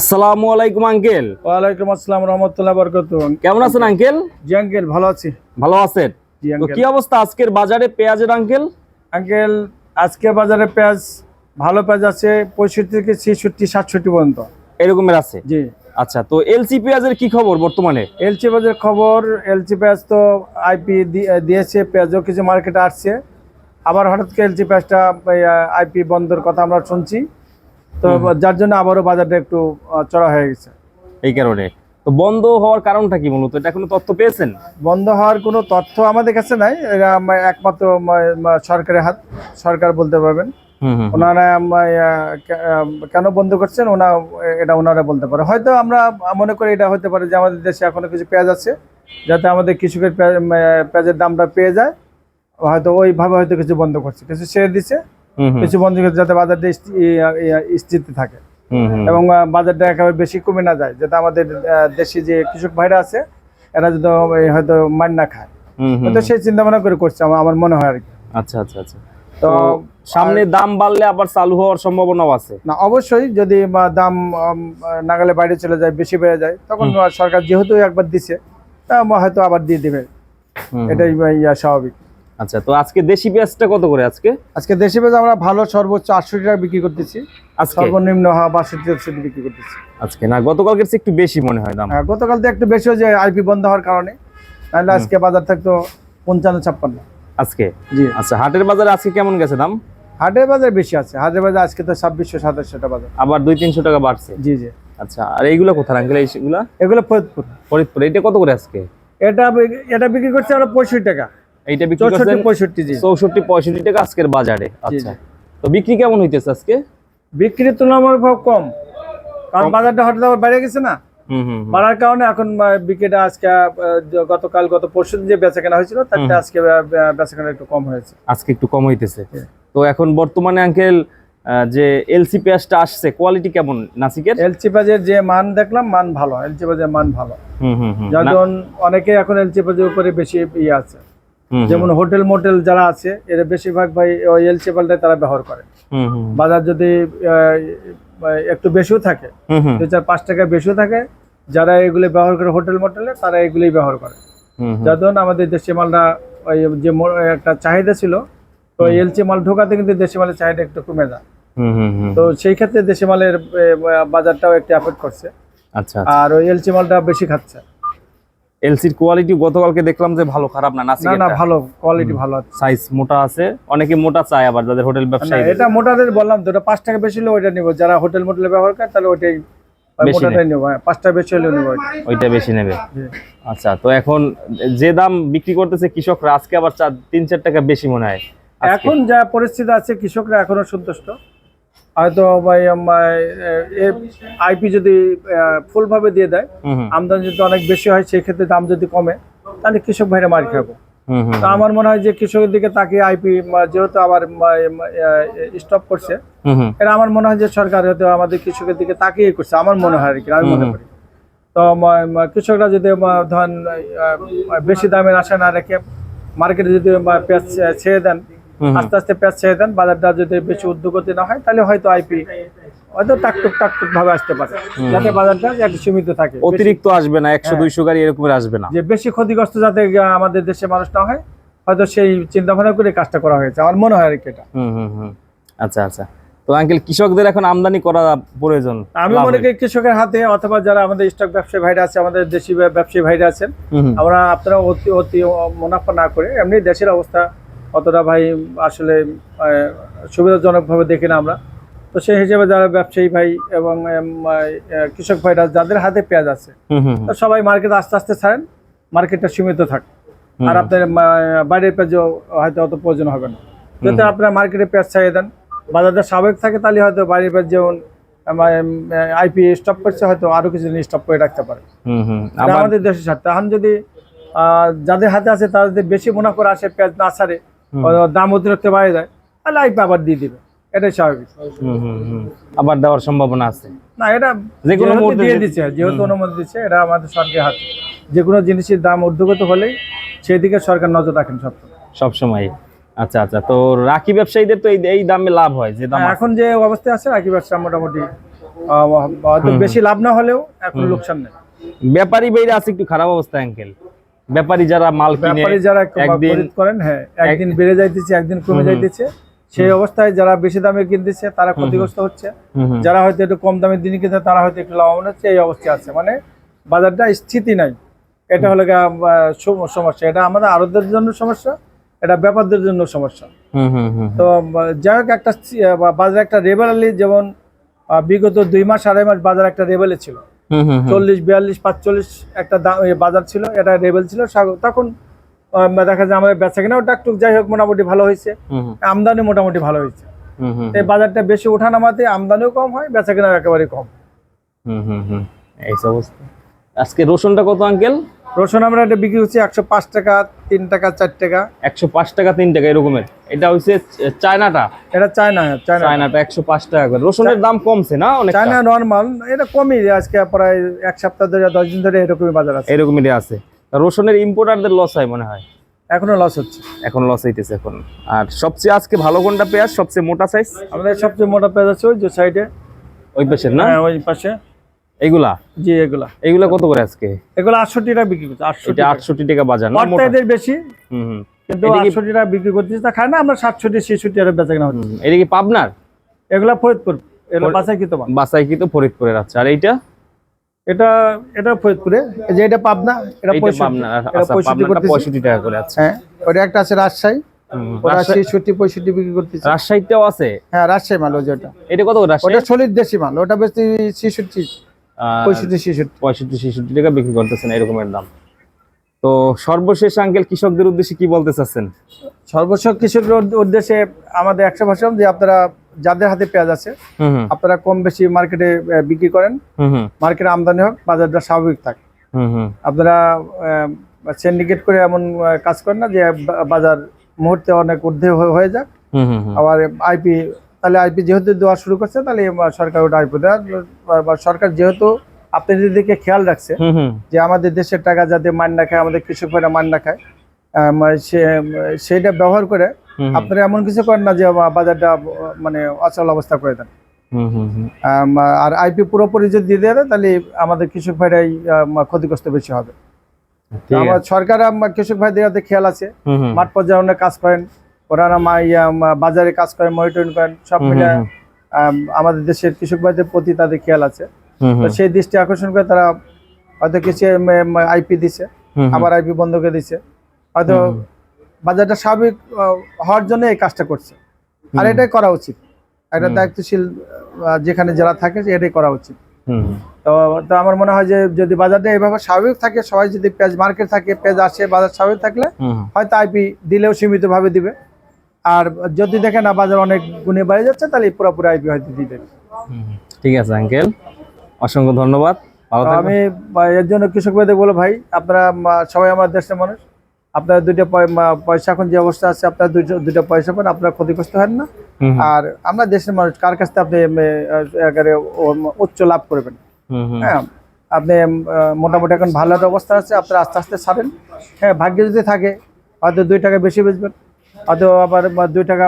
আসসালামু আলাইকুম আঙ্কেল। ওয়ালাইকুম আসসালাম রহমতুল্লাহ বরকত কেমন আছেন আঙ্কেল? জি আঙ্কেল ভালো আছি। ভালো আছেন? জি তো আঙ্কেল। কি অবস্থা আজকের বাজারে পেঁয়াজের আঙ্কেল? আঙ্কেল আজকে বাজারে পেঁয়াজ ভালো পেঁয়াজ আছে পঁয়ষট্টি থেকে ছেষট্টি সাতষট্টি পর্যন্ত। এরকমের আছে? জি। আচ্ছা তো এলসি পেঁয়াজের কি খবর বর্তমানে? এলচি পেঁয়াজের খবর এলচি পেঁয়াজ তো আইপি দিয়েছে পেঁয়াজও কিছু মার্কেটে আসছে। আবার হঠাৎ করে এলচি পেঁয়াজটা আইপি বন্ধের কথা আমরা শুনছি। তো যার জন্য আবারও বাজারটা একটু চড়া হয়ে গেছে। এই কারণে। তো বন্ধ হওয়ার কারণটা কি মূলত এটা কোনো তথ্য পেয়েছেন? বন্ধ হওয়ার কোনো তথ্য আমাদের কাছে নাই। একমাত্র সরকারের হাত সরকার বলতে পারবেন। ওনারা কেন বন্ধ করছেন? ওনা এটা ওনারা বলতে পারে। হয়তো আমরা মনে করি এটা হতে পারে যে আমাদের দেশে এখনও কিছু পেঁয়াজ আছে যাতে আমাদের কৃষকের পেঁয়াজের দামটা পেয়ে যায়। হয়তো ওইভাবে হয়তো কিছু বন্ধ করছে। কিছু ছেড়ে দিচ্ছে কিছু বন্ধ যাতে বাজারটা স্থিতি থাকে। এবং বাজারটা একেবারে বেশি কমে না যায় যাতে আমাদের দেশে যে কৃষক ভাইরা আছে এরা যদি হয়তো মান না খায়। তো সেই চিন্তা ভাবনা করে করছে আমার মনে হয় আর কি। আচ্ছা আচ্ছা আচ্ছা। তো সামনে দাম বাড়লে আবার চালু হওয়ার সম্ভাবনাও আছে। না অবশ্যই যদি দাম নাগালে বাইরে চলে যায় বেশি বেড়ে যায় তখন সরকার যেহেতু একবার দিছে তা হয়তো আবার দিয়ে দিবে। এটাই স্বাভাবিক। আচ্ছা তো আজকে দেশি পেঁয়াজটা কত করে আজকে? আজকে দেশি পেঁয়াজ আমরা ভালো সর্বোচ্চ আটশো টাকা বিক্রি করতেছি। আজকে? সর্বনিম্ন হওয়া বাষট্টি তেষট্টি বিক্রি করতেছি। আজকে? না গতকালকের চেয়ে একটু বেশি মনে হয় দাম। হ্যাঁ, গতকাল তো একটু বেশি হয়েছে আইপি বন্ধ হওয়ার কারণে। নাহলে আজকে বাজার থাকতো পঞ্চান্ন ছাপ্পান্ন। আজকে? জি। আচ্ছা হাটের বাজারে আজকে কেমন গেছে দাম? হাটের বাজার বেশি আছে। হাটের বাজার আজকে তো ছাব্বিশশো সাতাশশো টাকা বাজার। আবার দুই তিনশো টাকা বাড়ছে? জি জি। আচ্ছা আর এইগুলো কোথায়? আঙ্কেল এইগুলা? এগুলো ফরিদপুর। ফরিদপুর। এটা কত করে আজকে? এটা এটা বিক্রি করছে আমরা পঁয়ষট্টি টাকা। এইটা বিক্রি করছেন পঁয়ষট্টি জি। চৌষট্টি পঁয়ষট্টি টাকা আজকের বাজারে। আচ্ছা। তো বিক্রি কেমন হইতেছে আজকে? বিক্রির তুলনামূলক কম। কারণ বাজারটা হঠাৎ আবার বেড়ে গেছে না। বাড়ার কারণে এখন বিক্রিটা আজকে গতকাল গত পরশু যে বেচা কেনা হয়েছিল চেয়ে আজকে বেচা কেনা একটু কম হয়েছে। আজকে একটু কম হইতেছে। তো এখন বর্তমানে আঙ্কেল যে এলসি পেঁয়াজটা আসছে কোয়ালিটি কেমন নাসিকের? এলচি বাজের যে মান দেখলাম মান ভালো। এলচি বাজের মান ভালো। হুম হুম হুম। যার জন্য অনেকে এখন এলচি বাজের উপরে বেশি ইয়ে আছে। যেমন হোটেল মোটেল যারা আছে এরা বেশিরভাগ ভাই ওই এলচি পাল্টাই তারা ব্যবহার করে। বাজার যদি একটু বেশিও থাকে দু চার পাঁচ টাকা বেশিও থাকে যারা এগুলি ব্যবহার করে হোটেল মোটেলে তারা এগুলি ব্যবহার করে। যার জন্য আমাদের দেশি মালটা ওই যে একটা চাহিদা ছিল তো এলচি মাল ঢোকাতে কিন্তু দেশি মালের চাহিদা একটু কমে যায়। তো সেই ক্ষেত্রে দেশি মালের বাজারটাও একটু অ্যাফেক্ট করছে। আচ্ছা। আর ওই এলচি মালটা বেশি খাচ্ছে। এলসির কোয়ালিটি গতকালকে দেখলাম যে ভালো খারাপ না না না ভালো কোয়ালিটি ভালো আছে। সাইজ মোটা আছে অনেকে মোটা চায় আবার যাদের হোটেল না, ব্যবসায়ী। এটা মোটাদের বললাম তো এটা পাঁচ টাকা বেশি হলে ওইটা নিবো। যারা হোটেল মোটেলে ব্যবহার করে তাহলে ওইটাই বেশি মোটাটাই নেব। হ্যাঁ, পাঁচ টাকা বেশি হলে নেব ওইটা। বেশি নেবে। আচ্ছা। তো এখন যে দাম বিক্রি করতেছে কৃষকরা আজকে আবার তিন চার টাকা বেশি মনে হয়। এখন যা পরিস্থিতি আছে কৃষকরা এখনও সন্তুষ্ট। হয়তো আইপি যদি ফুলভাবে দিয়ে দেয় আমদানি যদি অনেক বেশি হয় সেই ক্ষেত্রে দাম যদি কমে তাহলে কৃষক ভাইরা মার খাব। তো আমার মনে হয় যে কৃষকের দিকে তাকে আইপি যেহেতু আবার স্টপ করছে এটা আমার মনে হয় যে সরকার হয়তো আমাদের কৃষকের দিকে তাকিয়ে করছে আমার মনে হয় আর কি আমি মনে করি। তো কৃষকরা যদি ধরেন বেশি দামের আশা না রেখে মার্কেটে যদি পেঁয়াজ ছেড়ে দেন। আস্তে আস্তে পেঁয়াজ ছেড়ে দেন বাজারটা যদি বেশি উদ্যোগতি না হয় তাহলে হয়তো আইপি হয়তো টাকটুক টাকটুক ভাবে আসতে পারে। যাতে বাজারটা একটু সীমিত থাকে। অতিরিক্ত আসবে না একশো হ্যাঁ। দুইশো গাড়ি এরকম আসবে না। যে বেশি ক্ষতিগ্রস্ত যাতে আমাদের দেশে মানুষ না হয় হয়তো সেই চিন্তা ভাবনা করে কাজটা করা হয়েছে। আমার মনে হয় আর কি এটা। আচ্ছা আচ্ছা। তো আঙ্কেল কৃষকদের এখন আমদানি করা প্রয়োজন আমি মনে করি কৃষকের হাতে অথবা যারা আমাদের স্টক ব্যবসায়ী ভাইরা আছে আমাদের দেশি ব্যবসায়ী ভাইরা আছেন আমরা আপনারা অতি অতি মুনাফা না করে এমনি দেশের অবস্থা অতটা ভাই আসলে সুবিধাজনকভাবে দেখি না আমরা। তো সেই হিসেবে যারা ব্যবসায়ী ভাই এবং কৃষক ভাইরা যাদের হাতে পেঁয়াজ আছে সবাই মার্কেট আস্তে আস্তে ছাড়েন মার্কেটটা সীমিত থাক। আর আপনার বাইরের পেঁয়াজও হয়তো অত প্রয়োজন হবে না। যদি আপনার মার্কেটে পেঁয়াজ ছাড়িয়ে দেন বাজারটা স্বাভাবিক থাকে তাহলে হয়তো বাইরের পেঁয়াজ যেমন আইপি স্টপ করছে হয়তো আরও কিছুদিন স্টপ করে রাখতে পারে। আমাদের দেশের স্বার্থ। এখন যদি আহ, যাদের হাতে আছে তারা যদি বেশি মুনাফা আসে পেঁয়াজ না ছাড়ে দাম অতিরিক্ত বাড়ে যায় আইপি আবার দিয়ে দিবে। এটাই স্বাভাবিক। আবার দেওয়ার সম্ভাবনা আছে। না এটা যে কোনো দিয়ে দিচ্ছে যেহেতু অনুমতি দিচ্ছে এটা আমাদের সরকারের হাতে। যে কোনো জিনিসের দাম ঊর্ধ্বগত হলেই সেদিকে সরকার নজর রাখেন সব সব সময়। আচ্ছা আচ্ছা তো রাখি ব্যবসায়ীদের তো এই দামে লাভ হয় যে দাম এখন যে অবস্থায় আছে রাখি ব্যবসা মোটামুটি বেশি লাভ না হলেও এখন লোকসান নেই। ব্যাপারী বাইরে আছে একটু খারাপ অবস্থা আঙ্কেল ব্যাপারী যারা মাল কিনে ব্যাপারী যারা একদিন করেন হ্যাঁ একদিন বেড়ে যাইতেছে একদিন কমে। যাইতেছে সেই অবস্থায় যারা বেশি দামে কিনতেছে তারা। ক্ষতিগ্রস্ত হচ্ছে। যারা হয়তো একটু কম দামে দিনে কিনতে তারা হয়তো একটু লাভবান হচ্ছে এই অবস্থা আছে মানে বাজারটা স্থিতি নাই এটা হলো সমস্যা এটা আমাদের আরবদের জন্য সমস্যা এটা ব্যাপারদের জন্য সমস্যা হুম হুম হুম তো যাই হোক একটা বাজারে একটা রেবেলালি যেমন বিগত দুই মাস আড়াই মাস বাজার একটা রেবেলে ছিল। চল্লিশ বিয়াল্লিশ পাঁচচল্লিশ একটা বাজার ছিল এটা রেবেল ছিল তখন দেখা যায় আমাদের বেচা কিনা ডাকটুক যাই হোক মোটামুটি ভালো হয়েছে। আমদানি মোটামুটি ভালো হয়েছে। এই বাজারটা বেশি ওঠা নামাতে আমদানিও কম হয় বেচা কিনা একেবারে কম। হুম হুম হুম। এই সব অবস্থা আজকে রসুনটা কত আঙ্কেল? রসুন আমরা এটা বিক্রি হচ্ছে একশো পাঁচ টাকা তিন টাকা চার টাকা। একশো পাঁচ টাকা তিন টাকা এরকমের। এটা হচ্ছে চায়নাটা? এটা চায়না চায়না। চায়নাটা একশো পাঁচ টাকা করে। রসুনের দাম কমছে না অনেক চায়না নর্মাল এটা কমই আজকে প্রায় এক সপ্তাহ ধরে দশ দিন ধরে এরকমই বাজার আছে। এরকমই আছে। রসুনের ইম্পোর্টারদের লস হয় মনে হয়? এখনও লস হচ্ছে। এখন লস হইতেছে এখন। আর সবচেয়ে আজকে ভালো কোনটা পেঁয়াজ? সবচেয়ে মোটা সাইজ আমাদের সবচেয়ে মোটা পেঁয়াজ আছে ওই যে সাইডে ওই পাশের না? হ্যাঁ ওই পাশে। এগুলা? জি এগুলা। এগুলা কত করে আজকে? এগুলো আটষট্টি টাকা বিক্রি করছে আটষট্টি এটা আটষট্টি টাকা বাজার না? মোটা? এদের বেশি হুম হুম। কিন্তু এটা কি- আটষট্টি টাকা বিক্রি করতেছি তা খায় না আমরা সাতষট্টি ছেষট্টি টাকা বেচা কেনা হচ্ছে। এটা কি পাবনার? এগুলা ফরিদপুর এগুলো বাসায় কি তোমার বাসাই কি তো ফরিদপুরের আচ্ছা। আর এইটা? এটা এটা ফরিদপুরে। যে এটা পাবনা এটা এটা আচ্ছা করতেছি। পঁয়ষট্টি টাকা করে আছে হ্যাঁ ওটা একটা আছে রাজশাহী। হুম, রাজশাহী- ছেষট্টি পঁয়ষট্টি বিক্রি করতেছে। রাজশাহীতেও আছে? হ্যাঁ রাজশাহী মাল ওই যে ওটা। এটা কত করে রাজশাহী? ওটা সলিড দেশি মাল ওটা বেশি ছেষট্টি। পঁয়ষট্টি ছেষট্টি। পঁয়ষট্টি ছেষট্টি টাকা বিক্রি করতেছেন এরকমের দাম। তো সর্বশেষ আঙ্কেল কৃষকদের উদ্দেশ্যে কি বলতে চাচ্ছেন? সর্বশেষ কৃষকের উদ- উদ্দেশ্যে আমাদের একশো ভাষণ যে আপনারা যাদের হাতে পেঁয়াজ আছে আপনারা কম বেশি মার্কেটে বিক্রি করেন। মার্কেটে আমদানি হোক বাজারটা স্বাভাবিক থাকে। আপনারা সিন্ডিকেট করে এমন কাজ করেন না যে বাজার মুহূর্তে অনেক ঊর্ধ্বে হয়ে- যাক। আবার আইপি তাহলে আইপি যেহেতু দেওয়া শুরু করছে তাহলে সরকার ওটা আইপি বা সরকার যেহেতু আপনাদের দিকে খেয়াল রাখছে যে আমাদের দেশের টাকা যাতে মান না খায় আমাদের কৃষক ভাইরা মান না খায় আম, সে সেইটা ব্যবহার করে। আপনারা এমন কিছু করেন না যে বাজারটা মানে অচল অবস্থা করে দেন। আর আইপি পুরোপুরি যদি দিয়ে দেয় তাহলে আমাদের কৃষক ভাইরাই ক্ষতিগ্রস্ত বেশি হবে। আমার সরকার কৃষক ভাইদের খেয়াল আছে। মাঠ পর্যায়ে অনেক কাজ করেন। ওনারা বাজারে কাজ করেন মনিটরিং করেন সব মিলে আমাদের দেশের কৃষক ভাইদের প্রতি তাদের খেয়াল আছে। তো সেই দৃষ্টি আকর্ষণ করে তারা হয়তো কিছু আইপি দিছে। আবার আইপি বন্ধ করে দিছে। হয়তো বাজারটা স্বাভাবিক হওয়ার জন্য এই কাজটা করছে। আর এটাই করা উচিত। একটা দায়িত্বশীল যেখানে যারা থাকে এটাই করা উচিত। তো তো আমার মনে হয় যে যদি বাজারটা এইভাবে স্বাভাবিক থাকে সবাই যদি পেঁয়াজ মার্কেট থাকে পেঁয়াজ আসে বাজার স্বাভাবিক থাকলে। হয়তো আইপি দিলেও সীমিতভাবে দিবে। আর যদি দেখেন না বাজার অনেক গুণে বেড়ে যাচ্ছে তাহলে পুরোপুরি আইপি হয়তো দিয়ে দেবে। ঠিক আছে আঙ্কেল। অসংখ্য ধন্যবাদ। আমি এর জন্য কৃষক ভাইদের বলো ভাই আপনারা সবাই আমার দেশের মানুষ। আপনারা দুইটা পয়সা এখন যে অবস্থা আছে আপনারা দুইটা দুইটা পয়সা পান আপনারা ক্ষতিগ্রস্ত হন না। আর আমরা দেশের মানুষ কার কাছ থেকে আপনি উচ্চ লাভ করবেন। হ্যাঁ আপনি মোটামুটি এখন ভালো একটা অবস্থা আছে আপনারা আস্তে আস্তে ছাড়েন। হ্যাঁ ভাগ্যে যদি থাকে হয়তো দুই টাকা বেশি বেচবেন। হয়তো আবার দুই টাকা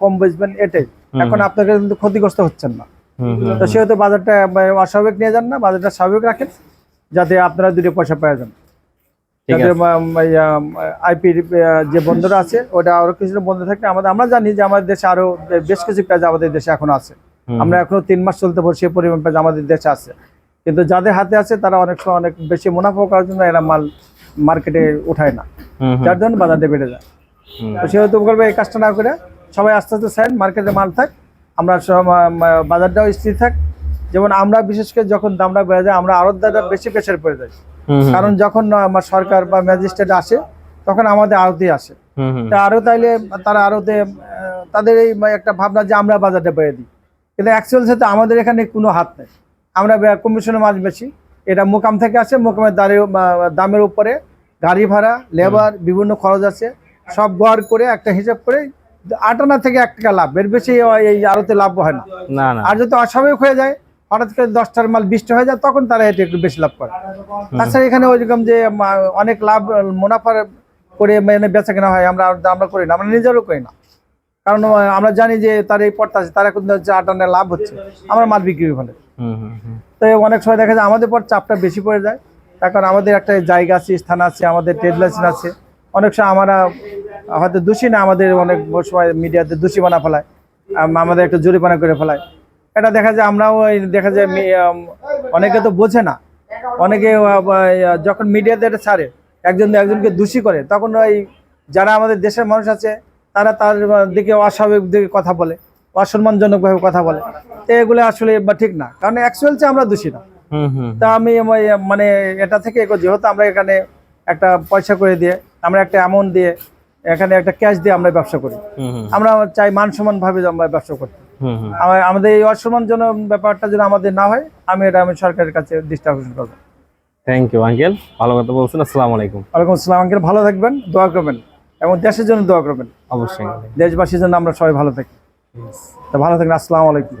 কম বেচবেন এটাই। এখন আপনাকে কিন্তু ক্ষতিগ্রস্ত হচ্ছেন না। তো সেহেতু বাজারটা আহ, অস্বাভাবিক নিয়ে যান না বাজারটা স্বাভাবিক রাখেন যাতে আপনারা দুটো পয়সা পেয়ে যান। ঠিক যাতে আছে। আইপি যে বন্ধুরা আছে ওটা আরও কিছু বন্ধ থাকে। আমাদের আমরা জানি যে আমাদের দেশে আরও বেশ কিছু পেঁয়াজ আমাদের দেশে এখন আছে। আমরা এখনও তিন মাস চলতে পারছি সে পরিমাণ পেঁয়াজ আমাদের দেশে আছে। কিন্তু যাদের হাতে আছে তারা অনেক সময় অনেক বেশি মুনাফা করার জন্য এরা মাল মার্কেটে উঠায় না। যার জন্য বাজারটা বেড়ে যায়। সেহেতু বলবে এই কাজটা না করে সবাই আস্তে আস্তে সাইড মার্কেটে মাল থাক আমরা বাজারটাও স্থির থাক। যেমন আমরা বিশেষ করে যখন দামটা বেড়ে যায় আমরা আড়তদারটা বেশি প্রেশার পড়ে যাই। কারণ যখন আমার সরকার বা ম্যাজিস্ট্রেট আসে তখন আমাদের আড়তে আসে। তা আরও তাইলে তারা আড়তে তাদের এই একটা ভাবনা যে আমরা বাজারটা বেড়ে দিই। কিন্তু অ্যাকচুয়াল সাথে আমাদের এখানে কোনো হাত নেই। আমরা কমিশনের মাছ বেশি। এটা মোকাম থেকে আসে মোকামের দাঁড়িয়ে দামের উপরে গাড়ি ভাড়া লেবার বিভিন্ন খরচ আছে। সব গড় করে একটা হিসাব করে আটানা থেকে এক টাকা লাভ। এর বেশি এই আড়তে লাভ হয় না। আর যদি অস্বাভাবিক হয়ে যায় হঠাৎ করে দশটার মাল বিশটা হয়ে যায় তখন তারা এটা একটু বেশি লাভ করে। তাছাড়া এখানে ওইরকম যে অনেক লাভ মুনাফার করে মানে বেচা কেনা হয় আমরা আমরা করি না আমরা নিজেরও করি না। কারণ আমরা জানি যে তার এই পথটা আছে তার এখন হচ্ছে আটানে লাভ হচ্ছে আমরা মাল বিক্রি ফেলে। হুম হুম হুম। তো অনেক সময় দেখা যায় আমাদের পর চাপটা বেশি পড়ে যায় তার কারণ আমাদের একটা জায়গা আছে স্থান আছে আমাদের ট্রেড লাইসেন্স আছে। অনেক সময় আমরা হয়তো দোষী না আমাদের অনেক সময় মিডিয়াতে দোষী বানা ফেলায় আমাদের একটা জরিমানা করে ফেলায়। এটা দেখা যায় আমরাও দেখা যায় অনেকে তো বোঝে না। অনেকে যখন মিডিয়াতে এটা ছাড়ে একজন একজনকে দোষী করে তখন ওই যারা আমাদের দেশের মানুষ আছে তারা তার দিকে অস্বাভাবিক দিকে কথা বলে অসম্মানজনকভাবে কথা বলে। তো এগুলো আসলে বা ঠিক না কারণ অ্যাকচুয়াল আমরা দোষী না। হুম হুম। তা আমি মানে এটা থেকে যেহেতু আমরা এখানে একটা পয়সা করে দিয়ে আমরা একটা অ্যামাউন্ট দিয়ে এখানে একটা ক্যাশ দিয়ে আমরা ব্যবসা করি। আমরা চাই মান সমান ভাবে আমরা ব্যবসা করতে আমাদের এই অসম্মানজনক ব্যাপারটা যেন আমাদের না হয় আমি এটা আমি সরকারের কাছে দৃষ্টি আকর্ষণ করব। থ্যাংক ইউ আঙ্কেল ভালো কথা বলছেন আসসালামু আলাইকুম। ওয়ালাইকুম আসসালাম আঙ্কেল ভালো থাকবেন দোয়া করবেন এবং দেশের জন্য দোয়া করবেন। অবশ্যই দেশবাসীর জন্য আমরা সবাই ভালো থাকি। তো ভালো থাকবেন আসসালামু আলাইকুম।